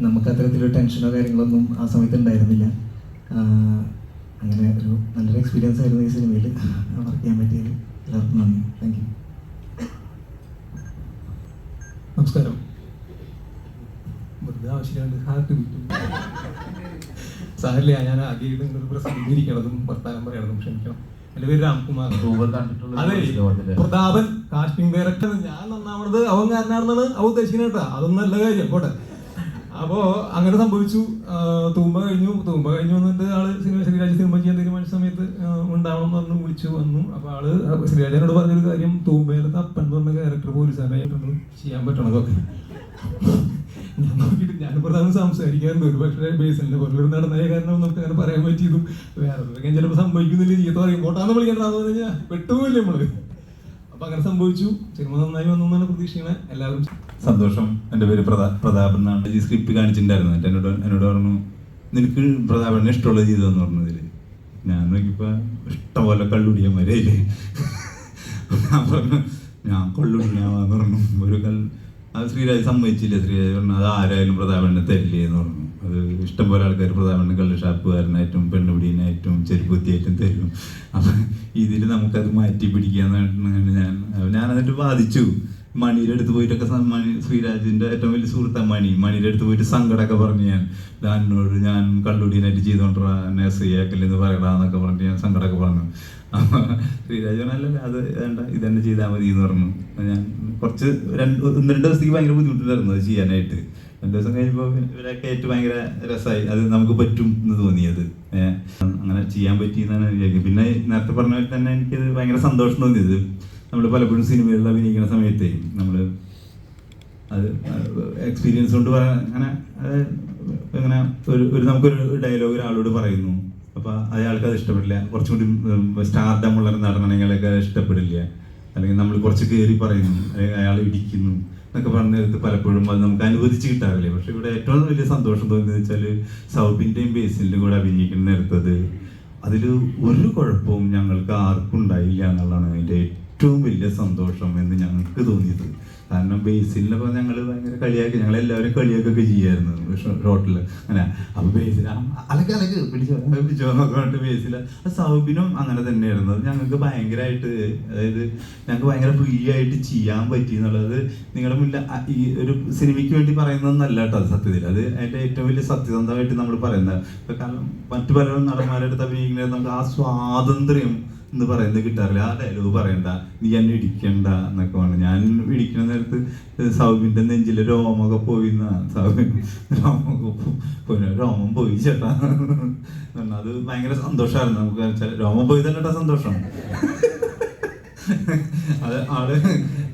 നമുക്ക് അത്തരത്തിലൊരു ടെൻഷനോ കാര്യങ്ങളൊന്നും ആ സമയത്ത് ഉണ്ടായിരുന്നില്ല. അങ്ങനെ ഒരു നല്ലൊരു എക്സ്പീരിയൻസ് ആയിരുന്നു ഈ സിനിമയിൽ വർക്ക് ചെയ്യാൻ പറ്റിയത് എല്ലാവർക്കും നന്ദി. താങ്ക് യു നമസ്കാരം. വെറുതെ ആവശ്യമില്ലാണ്ട് ഹാർട്ട് കിട്ടും സാറില്ല ഞാൻ ആദ്യമായിട്ട് നിങ്ങളൊരു പ്രസിദ്ധീകരിക്കണതും വർത്താനം പറയണതും ക്ഷമിക്കണം. എന്റെ പേര് രാംകുമാർ. അതെ. പ്രതാപൻ കാസ്റ്റിംഗ് ഡയറക്ടർ ഞാൻ നന്നാവണത് അവൻ കാരനാണെന്നാണ് അവ ഉദ്ദേശിക്കുന്നത് കേട്ടോ. അതൊന്നും നല്ല കാര്യം. പോട്ടെ. അപ്പോ അങ്ങനെ സംഭവിച്ചു. തൂമ്പ കഴിഞ്ഞു. തൂമ്പ കഴിഞ്ഞു വന്നിട്ട് ആൾ സിനിമ ശ്രീരാജ് സിനിമ ചെയ്യാൻ തീരുമാനിച്ച സമയത്ത് ഉണ്ടാവണം എന്ന് പറഞ്ഞു വിളിച്ചു വന്നു. അപ്പൊ ആൾ ശ്രീരാജനോട് പറഞ്ഞൊരു കാര്യം തൂമ്പയിലെ അപ്പൻ എന്ന് പറഞ്ഞ ക്യാരക്ടർ പോലീസുകാരായിട്ടൊന്നും ചെയ്യാൻ പറ്റണതൊക്കെ ഞാൻ നോക്കിയിട്ട് ഞാൻ പ്രധാനം സംസാരിക്കാറുണ്ട്. ഒരു പക്ഷേ ബേസിലിന്റെ പുറകിൽ നടന്നായ കാരണം നമുക്ക് അങ്ങനെ പറയാൻ പറ്റിയതും വേറെ ചിലപ്പോൾ സംഭവിക്കുന്നില്ല. ചീത്ത പറയും കോട്ടാന്ന് വിളിക്കണ്ടെന്ന് പറഞ്ഞാൽ പെട്ടുപോയില്ലേ നമ്മൾ? അപ്പൊ അങ്ങനെ സംഭവിച്ചു. സിനിമ നന്നായി വന്നു എന്നാണ് പ്രതീക്ഷിക്കണേ. എല്ലാവരും സന്തോഷം. എന്റെ പേര് പ്രതാ പ്രതാപൻ എന്നാണ്. ഈ സ്ക്രിപ്റ്റ് കാണിച്ചിട്ടുണ്ടായിരുന്നു. എന്നോട് എന്നോട് പറഞ്ഞു നിനക്ക് പ്രതാപനെ ഇഷ്ടമുള്ള ചെയ്തതെന്ന് പറഞ്ഞതിൽ ഞാൻ നോക്കിയപ്പോൾ ഇഷ്ടംപോലെ കള്ളുടിയന്മാരെ അതിൽ. ഞാൻ പറഞ്ഞു ഞാൻ കള്ളുടിയാന്ന് പറഞ്ഞു. ഒരു കൽ അത് ശ്രീരാജ് സമ്മതിച്ചില്ല. ശ്രീരാജ് പറഞ്ഞു അത് ആരായാലും പ്രതാപനെ തരില്ലേ? എന്ന് പറഞ്ഞു. അത് ഇഷ്ടംപോലെ ആൾക്കാർ പ്രതാപനെ കള്ള് ഷാപ്പുകാരനായിട്ടും പെണ്ണുപിടിയനായിട്ടും ചെരുപ്പുത്തിയായിട്ടും നമുക്കത് മാറ്റി പിടിക്കാന്നാണ് ഞാൻ ഞാൻ എന്നിട്ട് ബാധിച്ചു മണിയുടെ അടുത്ത് പോയിട്ടൊക്കെ മണി ശ്രീരാജിന്റെ ഏറ്റവും വലിയ സുഹൃത്താണ് മണി. മണിയുടെ അടുത്ത് പോയിട്ട് സങ്കടമൊക്കെ പറഞ്ഞു ഞാൻ. എന്നോട് ഞാൻ കള്ളുടീനായിട്ട് ചെയ്തോണ്ടാ എന്നെ ശ്രീയാക്കല്ലെന്ന് പറയടാന്നൊക്കെ പറഞ്ഞിട്ട് ഞാൻ സങ്കടമൊക്കെ പറഞ്ഞു. ശ്രീരാജ് പറഞ്ഞല്ല അത് വേണ്ട ഇത് തന്നെ ചെയ്താൽ മതി എന്ന് പറഞ്ഞു ഞാൻ കുറച്ച് രണ്ട് ഒന്ന് രണ്ട് ദിവസത്തേക്ക് ഭയങ്കര ബുദ്ധിമുട്ടുണ്ടായിരുന്നു അത് ചെയ്യാനായിട്ട്. രണ്ട് ദിവസം കഴിഞ്ഞപ്പോൾ ഇവരൊക്കെ ഏറ്റവും ഭയങ്കര രസമായി അത് നമുക്ക് പറ്റും എന്ന് തോന്നിയത്. അങ്ങനെ ചെയ്യാൻ പറ്റി എന്നാണ് വിചാരിക്കുന്നത്. പിന്നെ നേരത്തെ പറഞ്ഞ പോലെ തന്നെ എനിക്കത് ഭയങ്കര സന്തോഷം തോന്നിയത്. നമ്മൾ പലപ്പോഴും സിനിമകളിൽ അഭിനയിക്കുന്ന സമയത്തെ നമ്മൾ അത് എക്സ്പീരിയൻസ് കൊണ്ട് പറയാൻ അങ്ങനെ അത് ഇങ്ങനെ ഒരു ഒരു നമുക്കൊരു ഡയലോഗ് ഒരാളോട് പറയുന്നു. അപ്പോൾ അയാൾക്ക് അത് ഇഷ്ടപ്പെടില്ല. കുറച്ചുകൂടി സ്റ്റാർഡം ഉള്ള നടനങ്ങളൊക്കെ ഇഷ്ടപ്പെടില്ല. അല്ലെങ്കിൽ നമ്മൾ കുറച്ച് കയറി പറയുന്നു. അല്ലെങ്കിൽ അയാൾ ഇടിക്കുന്നു. എന്നൊക്കെ പറഞ്ഞത് പലപ്പോഴും അത് നമുക്ക് അനുവദിച്ച് കിട്ടാറില്ല? പക്ഷെ ഇവിടെ ഏറ്റവും വലിയ സന്തോഷം തോന്നിയെന്ന് വെച്ചാൽ സൗബിന്റെയും ബേസിന്റെയും കൂടെ അഭിനയിക്കുന്ന നേരത്തത് അതിൽ ഒരു കുഴപ്പവും ഞങ്ങൾക്ക് ആർക്കും ഉണ്ടായില്ല എന്നുള്ളതാണ് അതിന്റെ ഏറ്റവും വലിയ സന്തോഷം എന്ന് ഞങ്ങൾക്ക് തോന്നിയത്. കാരണം ബേസിലിപ്പോൾ ഞങ്ങൾ ഭയങ്കര കളിയാക്കി ഞങ്ങൾ എല്ലാവരും കളിയാക്കൊക്കെ ചെയ്യായിരുന്നു. ഷോട്ടിൽ അങ്ങനെ. അപ്പോൾ ബേസിൽ അലക്ക് അലക്ക്. പിടിച്ചോ പിടിച്ചോ എന്നൊക്കെ പറഞ്ഞിട്ട് ബേസിൽ സൗബിനും അങ്ങനെ തന്നെയായിരുന്നു. ഞങ്ങൾക്ക് ഭയങ്കരമായിട്ട് അതായത് ഞങ്ങൾക്ക് ഭയങ്കര ഫ്രീ ആയിട്ട് ചെയ്യാൻ പറ്റി എന്നുള്ളത് നിങ്ങളുടെ മുന്നിൽ ഈ ഒരു സിനിമയ്ക്ക് വേണ്ടി പറയുന്നതെന്നല്ല കേട്ടോ അത് സത്യത്തിൽ. അത് അതിന്റെ ഏറ്റവും വലിയ സത്യസന്ധമായിട്ട് നമ്മൾ പറയുന്നത്. കാരണം മറ്റു പല നടന്മാരുടെ അടുത്ത് അഭിനയിക്കുന്നത് നമുക്ക് ആ സ്വാതന്ത്ര്യം എന്ന് പറയുന്നത് കിട്ടാറില്ല. ആ ഡയലോഗ് പറയണ്ട നീ എന്നെ ഇടിക്കണ്ട എന്നൊക്കെ പറഞ്ഞു. ഞാൻ ഇടിക്കുന്ന നേരത്ത് സൗബിന്റെ നെഞ്ചിലെ രോമൊക്കെ പോയി സൗബിൻ രോമൊക്കെ പോയി. രോമം പോയി ചേട്ടാ. അത് ഭയങ്കര സന്തോഷമായിരുന്നു നമുക്ക് രോമം പോയി തന്നെ സന്തോഷം. അത് ആൾ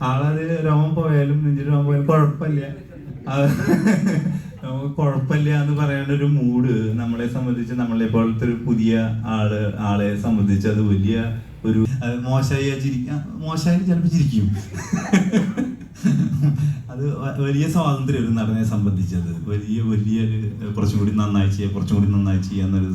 ആളത് രോമം പോയാലും നെഞ്ചിൽ രോമം പോയാലും കുഴപ്പമില്ല. നമുക്ക് കുഴപ്പമില്ല എന്ന് പറയുന്ന ഒരു മൂഡ് നമ്മളെ സംബന്ധിച്ച് നമ്മളെ പോലത്തെ ഒരു പുതിയ ആൾ ആളെ സംബന്ധിച്ച് അത് വലിയ ഒരു മോശമായി ചിരിക്കാം മോശമായി ചിലപ്പോൾ ചിരിക്കും അത് വലിയ സ്വാതന്ത്ര്യം ഒരു നടനെ സംബന്ധിച്ചത്. വലിയ വലിയ കുറച്ചും കൂടി നന്നായി ചെയ്യുക കുറച്ചും കൂടി നന്നായി ചെയ്യാന്നൊരു